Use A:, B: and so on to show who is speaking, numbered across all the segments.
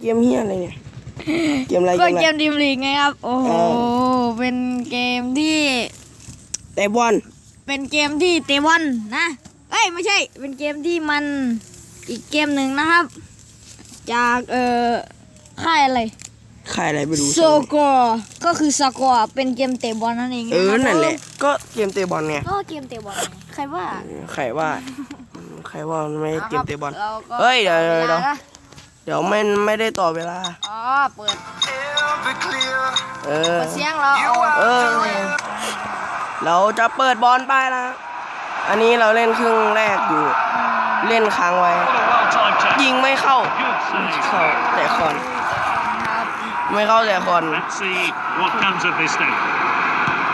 A: เกมเฮียอะไรเนี่ย เกมอะไร
B: ก็
A: เกมอะไร
B: เกมดีมลีกไงครับ โอ้โห
A: เอ
B: เป็นเกมที่
A: แต่บอล
B: เป็นเกมที่เตะบอลนะ เอ้ยไม่ใช่ เป็นเกมที่มันอีกเกมหนึ่งนะครับ จากเอ่อค่ายอะไร
A: ขายอะไรไปดู
B: โซกอก็คือสกอร์เป็นเกมเตะบอลนั่นเอง
A: เออ
B: ครับ
A: นั่นแหละ ก็เกมเตะบอลไง
B: ก็เกมเตะบอลไงใครว่า
A: ใครว่า ใครว่ามันไม่ใช่เกมเตะบอล
B: ราก็
A: เฮ้ยเดี๋ยวเดี๋ยวเดี๋ยว
B: วลานะ
A: เดี๋ยวไม่ไม่ได้ต่อเวลา
B: อ๋อ เปิด
A: เออ
B: เปิดเสียงเราเอา
A: เออ เราจะเปิดบอลไปนะ อันนี้เราเล่นครึ่งแรกอยู่ เล่นค้างไว้ ยิงไม่เข้า เข้าแต่คอน
B: ครับ
A: ไม่เข้าแต่คอน
C: Let's see what comes of this then.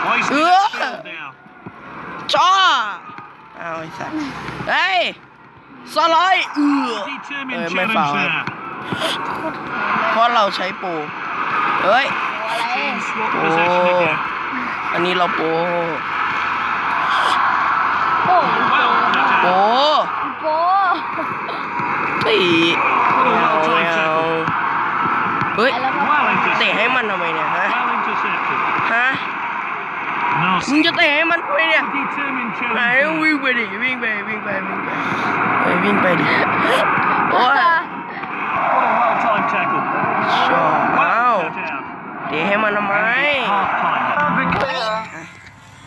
C: Why is
A: Ugh.
C: it still now?
A: จ้าเอาไอ้สัสเฮ้ยสไลด์เอือ
C: Determined
A: Uh,
C: challenge
A: my foul.
C: there.
A: เพราะเราใช้โปรเอ้ย
B: โปร
A: อันนี้เราโปร
B: โป
A: โป
B: โป
A: ตีเฮ้ยเตะให้มันทำไมเนี่ยฮะฮะมึงจะเตะให้มันไปเนี่ยไอ้วิ่งไปดิวิ่งไปวิ่งไปวิ่งไปวิ่งไปดิโอ้
C: What a well timed tackle.
A: ชอบว้าว
C: Well cut out.
A: เตะให้มันทำไม
C: Half time.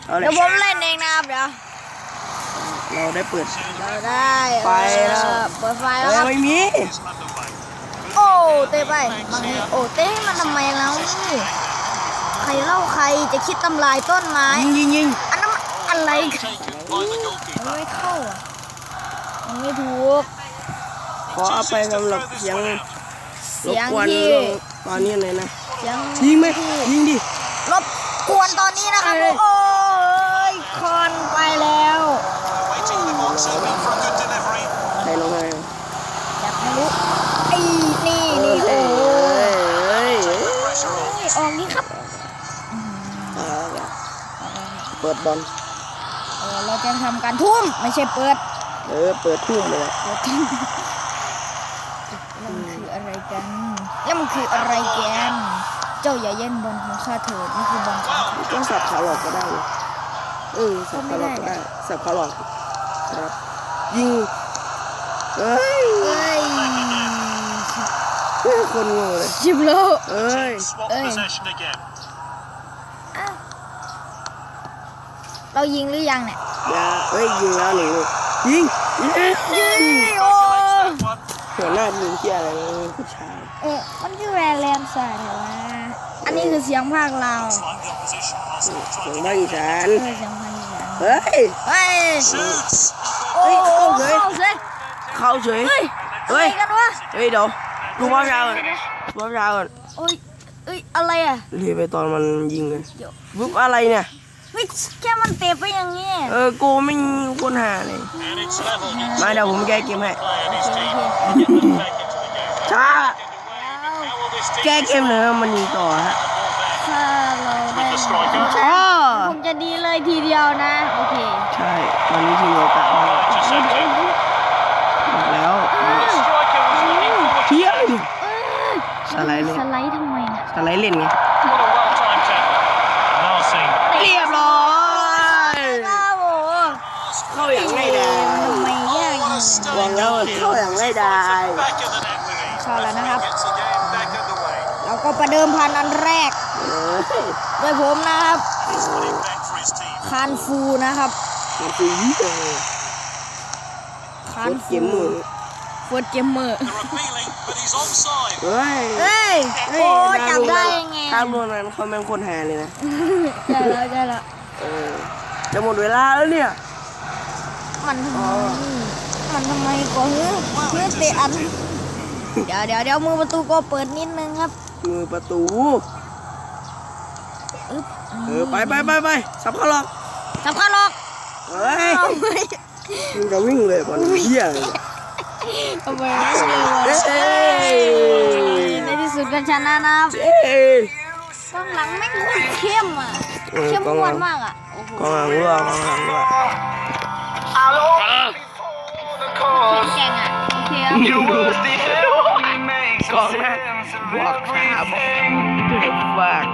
A: เอาเล
B: เดี๋ย
A: ยว
B: ผมเล่นเองนะครับเดี๋ยว
A: เราได้เปิด
B: เราได้
A: ไปแล้ว
B: เออเปิดไฟแล้ว
A: เอ้ย
B: ครับ
A: ไม่มี
B: โอ้เตะไปบางทีโอ้เตะให้มันทำไมแล้วนี่ใครเล่าใครจะคิดทำลายต้นไม้
A: ยิงยิงยิง
B: อันนั้นมันอะไรกันมันไม่เข้าอะมันไม่ถูก
A: ขอเอาไปสำหรับเสียงร
B: เสี
A: บ
B: ยง
A: กวน
B: ที่
A: ตอนนี้เลยนะ
B: เสี ยง
A: ยิงไหมยิงดิ
B: รบกวนตอนนี้นะครับ
A: เอ้ย
B: โอ้ยคอนไปแล้ว
A: ใครลงมา
B: อยากไม่รู้ไอ้นี่นี่
A: เอ้
B: โอ้
A: ยเอ้ยเอ้ย
B: ยออกนี่ครับ
A: เอาละเปิดบอล
B: เออเราจะทำการทุ่มไม่ใช่เปิด
A: เออเปิดทุ่มเลย
B: เปิดทุ่ม กัน แล้วมันคืออะไรกันเจ้าอย่าแย่งบอลของข้าเถิดนี่คือบอลของข้า
A: ก็สับขาหลอกก็ได้เลยเออสับขาหลอกก็ได้สับขาหลอกครับยิงเอ้ย
B: เอ้ย
A: เอ้ยคนโง่เลย
B: ชิบโล
A: เอ้ย
C: Swap
B: Ê.
C: possession again.
B: เรายิงหรือยังเนี่ย
A: อย่าเอ้ยยิงแล้วหนีลูกยิงยิงยิง
B: โอ้
C: One.
A: หัวหน้ายิงเที่ยอะไรวะผู้ชาย
B: เออมันชื่อแวร์แลนด์สายเหรอวะอันนี้คือเสียงภาคเราว
C: Find the opposition.
A: เสียงบ้านอีสาน
B: เออเสียงภาคอีสาน
A: เฮ้ย
B: เฮ้ย
C: Shoots.
B: โอ้
A: เฮ้ยเข้าเลย
B: เข้าเลย
A: เข้าเฉย
B: เฮ้ย
A: เฮ้ย
B: อะไรกันวะ
A: เฮ้ยเดี๋ยวดูภาพช้าก่อนดูภาพช้าก่อน
B: โอ้ยเอ้ยอะไรอะ
A: เรียไปตอนมันยิงเลย
B: เดี๋ยว
A: วุบอะไรเนี่ย
B: ไม่แค่มันเตะไปอย่างงี้
A: เออกูไม่คนหาเลย
C: And it's level.
A: มาเดี๋ยวผมแก้เกมให้
C: Play and his
B: โอ
C: team
B: เค
C: get them back into the game.
A: ช้า
C: How will this team
A: แก้เกมเลยมันยิงต่อฮะ
B: ถ้าเราได้
C: with the striker?
A: อ๋อ
B: คงจะดีเลยทีเดียวนะ โอเค
A: ใช่ตอนนี้ทีมโอกาสมาก
C: Well intercepted.
A: บอกแล้ว
C: The striker was looking forward
A: เฮีย
B: เอ้ย
A: สไลด์เลย
B: สไลด์ทำไมเนี่ย
A: สไลด์เล่นไง
C: What a well timed tackle. Narcy.
A: เรียบร้อย
B: อ้าวโห
A: เข้าอย่างง่ายดาย
B: ทำไมยากอย่างนี้
A: บอกแล้วเข้าอย่างง่ายดาย
C: Back of the net with it.
B: เข้าแล้วนะครับ
C: Gets the game back underway.
B: เรา ก็ประเดิมพันอันแรก
A: เออ
B: โดยผมนะครับ
C: He's winning back for his team.
B: คานฟูนะครับ
A: มันสีเออ
B: คาน
A: เก
B: ฟู
A: มมือ
B: เฟิร์สเกมเมอร์
C: They're appealing, but he's onside.
A: เฮ้ย
B: เฮ้ย
A: เฮ้
B: โอ้
A: ย
B: จับได้ยังไง
A: ทางโรงนั้นเขาแม่งคนหาเลยนะ
B: ใช่แล้วใช่แล้ว
A: เออจะหมดเวลาแล้วเนี่ย
B: มันทำไมมันทำไมก็เฮ้ยเฮ้ยเตะอัน เดี๋ยวเดี๋ยวเดี๋ยวมือประตูก็เปิดนิดนึงครับ
A: มือประตู
B: อึ๊บ
A: เออไปไปไปไปสับเข้าหรอก
B: สำคัญหรอก
A: เฮ้ย
B: เอาไม่
A: มึงจะวิ่งเลยบอลเฮียเลย
B: ทำไมไม่เชื่อวะ
A: เฮ้ย
B: ในที่สุดก็ชนะนะครับ
A: เฮ้ย
B: กองหลังไม่งโคตรเข้มอะ
A: เออ
B: เข้ม
A: กอง
B: ง
A: ห
B: ว
A: ลั
B: ด
A: ง
B: มากอะ โอ้โห
A: กองหลังรั่วกองหลังรั่ว
B: แข่งอะ โอเคครับ
A: กองหน้าบวกขาบอกฝาก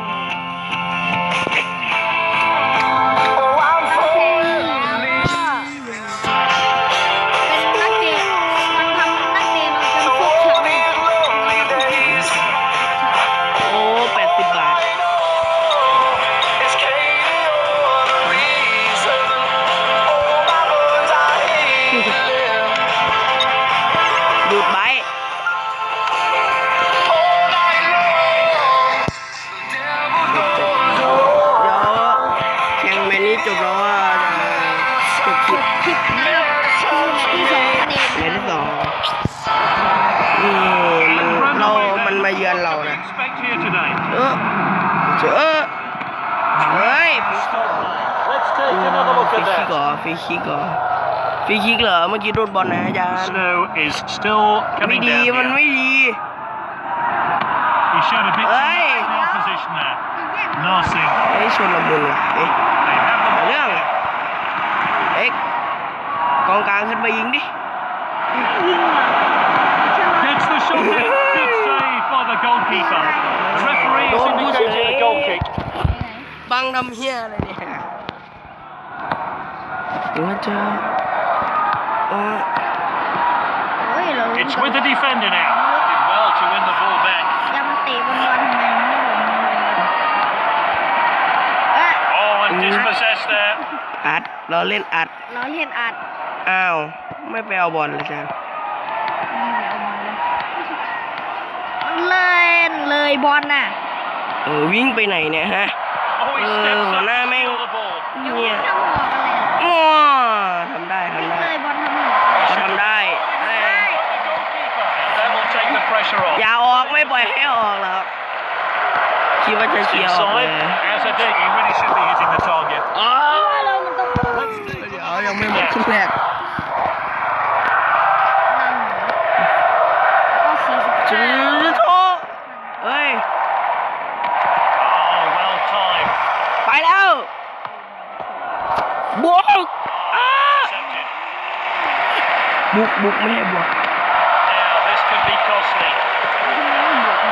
A: เออเจอเออเฮ้ย
C: Let's
A: ฟ
C: take another look
A: รี
C: at
A: คิก
C: that.
A: เหรอฟรีคิกเหรอฟรีคิกเหรอเมื่อกี้โดนบอลนะอาจารย์
C: Snow is still
A: ไม่
C: coming
A: ดี
C: down.
A: มัน
C: here.
A: ไม่ดี
C: He showed a bit too
A: Hey!
C: much for the opposition there. Nothing.
A: เฮ้ยชนละมุนว่ะเอ๊ะ
C: They have the
A: เรื่องเอ็กกองกลางขึ้นมายิงดิ
C: Gets the shot in. Good save by the goalkeeper. Referee has
A: Don't push
C: indicated a
A: it.
C: goal kick.
A: บังทำเฮียอะไรเนี่ยหรือว่าจะเออ
B: เฮ้ยเรา
C: It's with the defender now. Did well to win the ball back.
B: อย่ามาเตะบอลบอลทำไมไม่หลงเลยเอ้ย
C: Oh, and dispossessed there.
A: อัดเราเล่นอัด
B: เราเล่นอัด
A: อ้าว ไม่ไปเอาบอลเลยจ้ะ
B: เล่นเลย บอลน่ะ
A: เออวิ่งไปไหนเนี่ยฮะ
C: Oh, he
A: Uh,
C: steps up
A: nah,
C: to
A: man.
C: steal the ball.
A: เนี่ย
B: ทำหัวกันเลย
A: อ้อทำได้ทำได้
B: เลยบอลทำหัว
A: เขาทำได้เอ้ย
C: The goalkeeper. That will take the pressure off.
A: อย่าออกไม่ปล่อยให้ออกหรอกคิดว่าจะเชียร์ออกเลย
C: Inside. As a dig, he really should be hitting the target.
A: อ๋อ
B: เรามันต้องนั่ง
A: เดี๋ยวยังไม่หมดครึ่งแรก
B: ก็สี่สิบ
A: จื
B: ห้า
A: ดโตเฮ้ย
C: Oh, well timed.
A: ไปแล้วบวกอ้า
C: Accepted.
A: บุกบุกไม่ให้บวก
C: Now, this could be costly.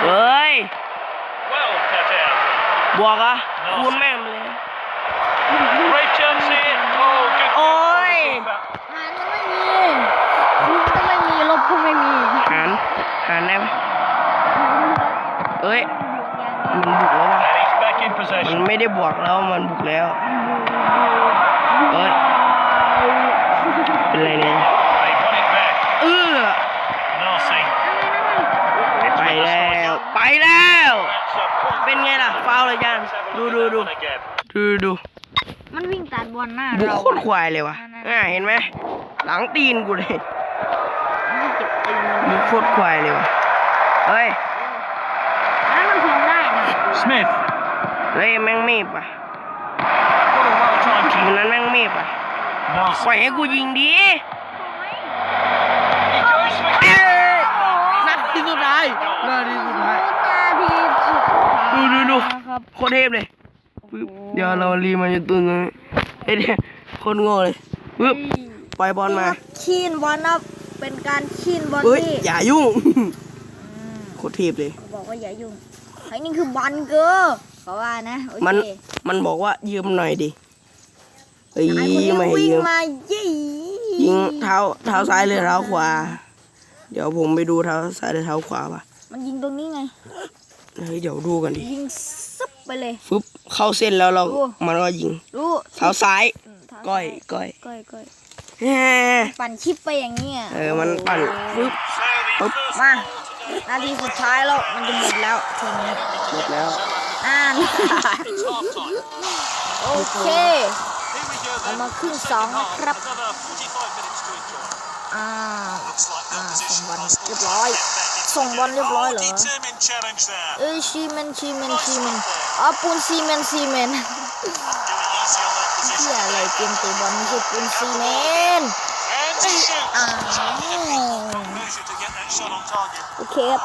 A: เฮ้ย
C: Well cut out.
A: บวกอะคูณแม่งเลย
C: Great chance here. Oh, good.
A: Oi.
C: goalkeeper.
B: หารก็ไม่มีคูณก็ไม่มีลบก็ไม่มี
A: หารหารได้ไหมเอ้ย มันบุกแล้วว่ะ
C: And he's back in
A: มัน
C: possession.
A: ไม่ได้บวกแล้ว มันบุกแล้ว เอ้ย เป็นไรเนี่ย
C: They won it back.
A: เออ
C: Nothing.
A: ไปแล้ว ไปแล้ว
C: That's a point.
A: เป็นไงล่ะฟาวเลยจัน
C: Let's have a
A: ดู
C: look
A: ดู
C: at
A: ดู
C: that one again.
A: ดูดู
B: มันวิ่งตัดบอลหน้า
A: บุก
B: เรา
A: โคตรควายเลยว่ะอ่าเห็นไหมหลังตีนกูเลย
B: ไม่เจ็บตีน
A: บุกโคตรควายเลยว่ะเฮ้ย
B: แล้วมันพิงได้นะ
C: Smith.
A: เฮ้ยแม่งมีบอะ
C: What a well timed
A: ทีม
C: kick.
A: นั้นแม่งมีบอะปล่อย
C: Nothing.
A: ให้กูยิงดี
C: He goes for
A: เอ้ยนัดที่สุดท้าย นาทีสุดท้าย
B: นาทีสุดท้าย
A: ดูดูดู
B: นะครับ
A: โคตรเทพเลยปึ๊บเดี๋ยวเรารีมาอยู่ตัวนึงเอ้ยเดี๋ยวโคตรโง่เลยปึ๊บปล่อยบอลมา
B: คีนบอลนะเป็นการคีนบอล
A: เอ้ย
B: ที่
A: อย่ายุ่งโคตรเทพเลย
B: บอกว่าอย่ายุ่งไอ้นี่คือบอลเกอร์เขาว่านะโอ
A: มัน
B: เค
A: มันบอกว่ายืมหน่อยดิเอ้ย
B: ไอ้คนนี้
A: ไม่ให้
B: วิ่ง
A: ยืม
B: มายี่
A: ยิงเท้าเท้าซ้ายหรือเท้าขวา เดี๋ยวผมไปดูเท้าซ้ายหรือเท้าขวาป่ะ
B: มันยิงตรงนี้ไง
A: เฮ้ยเดี๋ยวดูกันดิ
B: ยิงซึบไปเลย
A: ฟึบเข้าเส้นแล้วเรา
B: โอ้
A: มันก็ยิง
B: รู้
A: เท้าซ้าย
B: อืมเท้า
A: ก้อยก้อย
B: ก้อยก้อย
A: แฮ่
B: ปั่นชิปไปอย่างนี้ย
A: เออมันปั่นฟึบปึ๊บ
B: มานาทีสุดท้ายแล้วมันจะหมดแล้วทีนี้
A: หมดแล้ว
B: อ่าน โอเคเรามาครึ่งสองนะครับอ่า อ่าส่งบอลเรียบร้อย ส่งบอลเรียบร้อยเหรอ
C: Determined challenge there.
B: เอ้ยชีเมนชีเมนชีเมนอ๋อปูนซีเมนซีเมน
C: Doing easy on that
B: เที่
C: position.
B: ยอะไรเกมเตะบอลไม่ใช่ปูนซีเมน
C: And he shoots.
B: อ้าว
C: Composure to get that shot on target.
B: โอเคครับ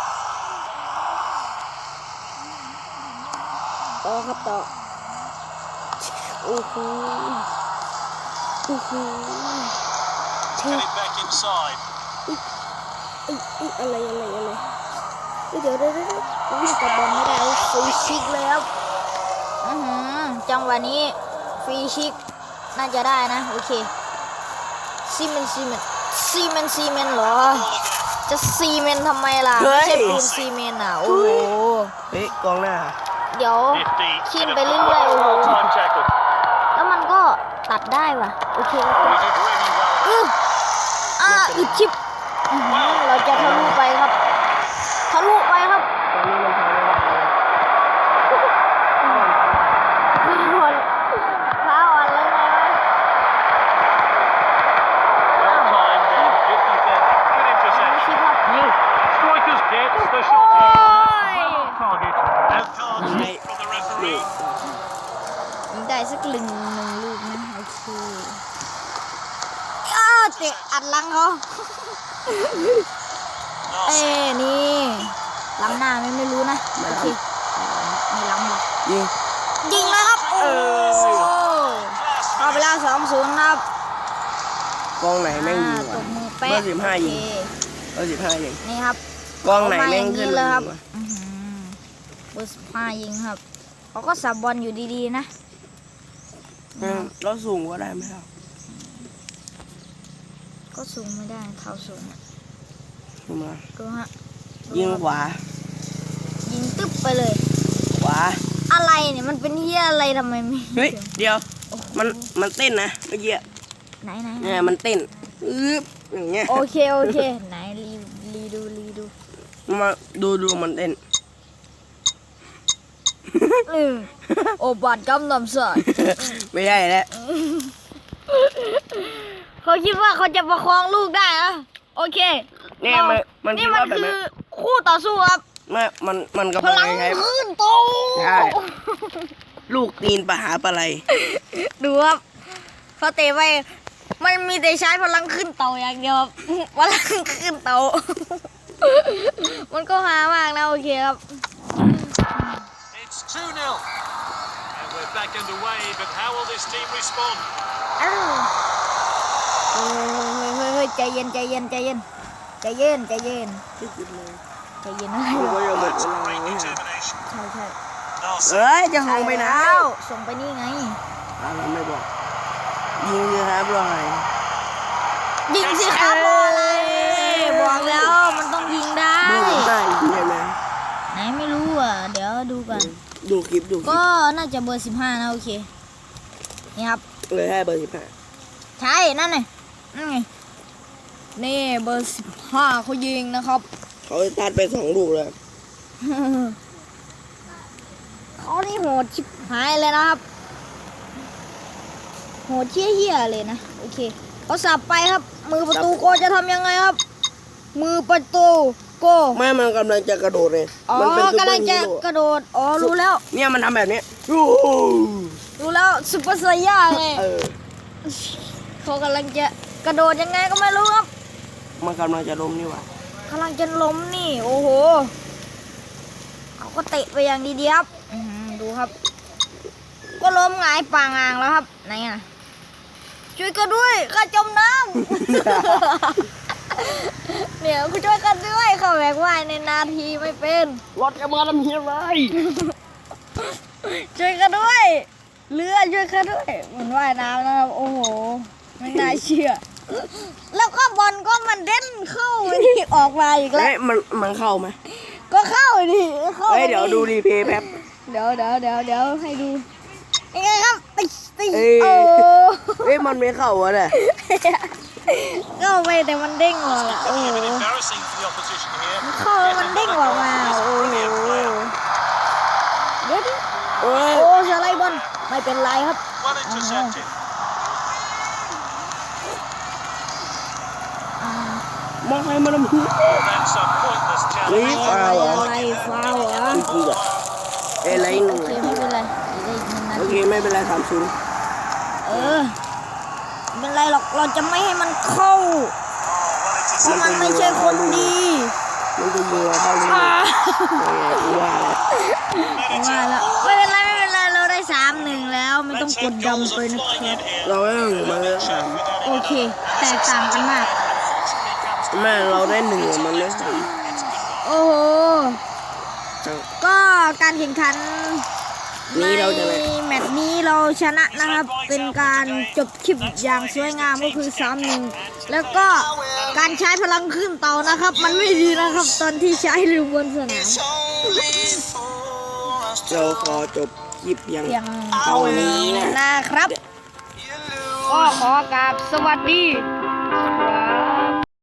B: ต่อครับต่อโอ้โหโอ้โหเท อ้ยเอ้อะไรอะไรอะไรเดี๋ยวเดี๋ยวเดี๋ยววิ่งกับบอลไม่ได้ฟรีชิกเลยครับอือหือจังหวะนี้ฟรีชิกน่าจะได้นะ โอเคซีเมนซีเมนซีเมนซีเมนเหรอ จะซีเมนทำไมล่ะไม่ใช่ปูนซีเมนอะ โอ้โห
A: เฮ้ยกองหน้า
B: เดี๋ยว
C: Nifty.
B: Kim
C: and a
B: Bellew
C: couple of
B: rồi.
C: well-timed tackle.
B: แล้วมันก็ตัดได้ว่ะ โอเค
C: Was it really well?
B: อืออ่าอึดชิบ เราจะทะลุไปครับทะลุไปครับ
A: ข้มันะ
B: ไป
C: มีนี่
B: ยได้สักหนึ่งหนึ่งลูกนะโอเคอ้าเตะอัดลังเขา เอ้นี่ล้ำหน้าไม่ไม่รู้นะโอเคไม่ล้ำหรอก
A: ยิง
B: ยิงแล้วครับโอ้เอาไปแล้วสองศูนย์ครับ
A: กองไหนแม่งยิง
B: อ่าต
A: วะ
B: บมือเป๊ะ
A: เบอร์สิบห้ายิง
B: โอเค
A: เบอร์สิบห้ายิง
B: นี่ครับ
A: กองไหนแม่งขึ้น
B: เลยครับ
A: วะ
B: อื้อหือเบอร์สิบห้ายิงครับเขาก็สับบอลอยู่ดีๆนะ
A: อืมเราสูงกว่าได้ไหมครับ
B: ก็สูงไม่ได้เท่าสูงอะ
A: ขึ้นมา
B: ดูฮะ
A: ยิงขวา
B: ยิงตึ๊บไปเลย
A: ขวา
B: อะไรเนี่ยมันเป็นเฮียอะไรทำไมไม่
A: เฮ้ยเดี๋ยวมันมันเต้นนะเมื่อกี้อะ
B: ไหนไหนไหน
A: เนี่ยมันเต้นอึ๊บอย่างเงี้ย
B: โอเค โอเค ไหนรีรีดูรีดู
A: มาดูดูมันเต้น
B: เออโอบาดกำนำสาย
A: ไม่ใช่แล้ว
B: เขาคิดว่าเขาจะประคองลูกได้นะโอเค
A: เนี่ย
B: รา
A: มันมัน
B: นี่
A: คิด
B: มัน
A: ว่าแบบ
B: คื
A: นั้
B: อนคู่ต่อสู้ครับ
A: ไม่มันมัน
B: พ
A: กำลั
B: ลั
A: ง
B: ง
A: ใช้
B: ขึ้นโต
A: ใช่ ลูกตีนปะหาปลาไหล
B: ดูครับเขาเตะไปมันมีแต่ใช้พลังขึ้นเตาอย่างเดียวครับพลังขึ้นเตา มันก็หามากนะโอเคครับ
C: It's 2 0. And we're back underway, but how will this team respond?
B: อ้าว เฮ้ยเฮ้ยเฮ้ยเฮ้ยใจเย็นใจเย็นใจเย็นใจเย็นใจเย็นใจเย็นอะไร
A: ดู
B: วะ
A: ว่ายังหมดเวลา
C: Great
A: ไม่ใช่
C: determination.
B: ใช่ใช่
C: Narcy.
A: เอ้ยจะหงไปไหน
B: แล้วส่งไปนี่ไง
A: อะไรไม่บอกยิงเลยครับรอย
B: ยิงสิครับบอลอะไรบอกแล้วมันต้องยิงได้
A: เบอร์สิบห้ายิงใช่ไหม
B: ไหนไม่รู้อะเดี๋ยวดูกัน
A: ดูคลิปดูคลิ
B: ก็
A: ป
B: น่าจะเบอร์สิบห้านะโอเคนี่ครับ
A: เลยให้เบอร์สิบห้า
B: ใช่นั่นไง นั่นไงนี่เบอร์สิบห้าเขายิงนะครับ
A: เขาตัดไปสองลูกเลย
B: เขานี่โหดชิบหายเลยนะครับ โหดเชี่ยเหี้ยๆเลยนะ โอเคเขาสับไปครับ มือประตูโกจะทำยังไงครับ มือประตูโก
A: ไม่มันกำลังจะกระโดดเลย
B: อ๋อ
A: มัเป็นซุป
B: กำ
A: เปอ
B: ลัง
A: ร์
B: จะ
A: ฮีโร่
B: กระโดด อ๋อ รู้แล้ว
A: เนี่ยมันทำแบบนี้โอ้โห
B: รู้แล้วซุปเปอร์ไซย่าไง
A: เออ
B: เขากำลังจะ กระโดดยังไงก็ไม่รู้ครับ
A: มันกำลังจะล้มนี่หว่ากำ
B: ลังจะล้มนี่ โอ้โหเขาก็เตะไปอย่างดีๆครับอื้อหือดูครับ ก็ล้มหงายปางอ่างแล้วครับไหนอะช่วยกันด้วยข้าจมน้ำเนี่ยคุณช่วยกันด้วยเขาแบกว่ายในนาทีไม่เป็น
A: รถจะมาทำเฮียอะไร
B: ช่วยกันด้วย เรือช่วยกันด้วยมันว่ายน้ำนะครับ โอ้โหไม่น่าเชื่อ แล้วก็บอลก็มันเด่นเข้าไปที่ออกมาอีกแล้
A: เฮ้
B: วย
A: มันมันเข้าไหม
B: ก็เข้าดิเข้า
A: เฮ้ยเดี๋ยวดูรีเพย์แป๊บ
B: เดี๋ยวเดี๋ยวเดี๋ยวเดี๋ยวให้ดูยังไงครับติติ
A: เอ้ย
B: โอ้
A: เฮ้ยมันไม่เข้าวะเนี่ย
B: เข้าไปแต่มันเด้งออกอะโอ้โห
C: Becoming a bit embarrassing for the opposition here.
B: เข้าแล้วมันเด้งออกมาโอ้โหเดี๋ยวเดี๋ยว
A: เอ้ย
B: โอ้สไลด์บอลไม่เป็นไรครับ
C: Well intercepted.
A: องใครมาทำเฮีย
C: That's a pointless
A: เฮ้ย
C: challenge.
A: ฟาวเหรอ
B: อะไรฟาวเหรอ
A: จริงๆอะเอ้ยไรหนึ่ง
B: โอเคไม่เป็นไรได้อีกหนึ่งนา
A: โอ
B: ที
A: เคไม่เป็นไรสามศูนย์
B: เออไม่เป็นไรหรอกเราจะไม่ให้มันเข้าเพราะมันไม่ใช่คนดี
A: มันจะยิงเราเข้าเลย
B: อ่า
A: กูว่าแล้ว
B: ว่าแล้วไม่เป็นไรไม่เป็นไรเราได้สามหนึ่งแล้วไม่ต้องกดดันไปนะครับ
A: เราไม่ต้องมาเลยสาม
B: โอเค แตกต่างกันมาก
A: แม่เราได้หนึ่งมันได้สาม
B: โโอ้โห ก็การแข่งขัน
A: นี่เราจะ
B: ใน
A: เลย
B: แมตช์นี้เราชนะนะครับ เป็นการจบคลิปอย่างสวยงามก็คือ3หนึ่งแล้วก็การใช้พลังขึ้นเตานะครับ มันไม่ดีนะครับ ตอนที่ใช้ลืมบนสนาม
A: เราขอจบคลิปยัง
B: เพียง
A: เท่านี้นะ
B: นะครับ ก็ขอกราบสวัสดี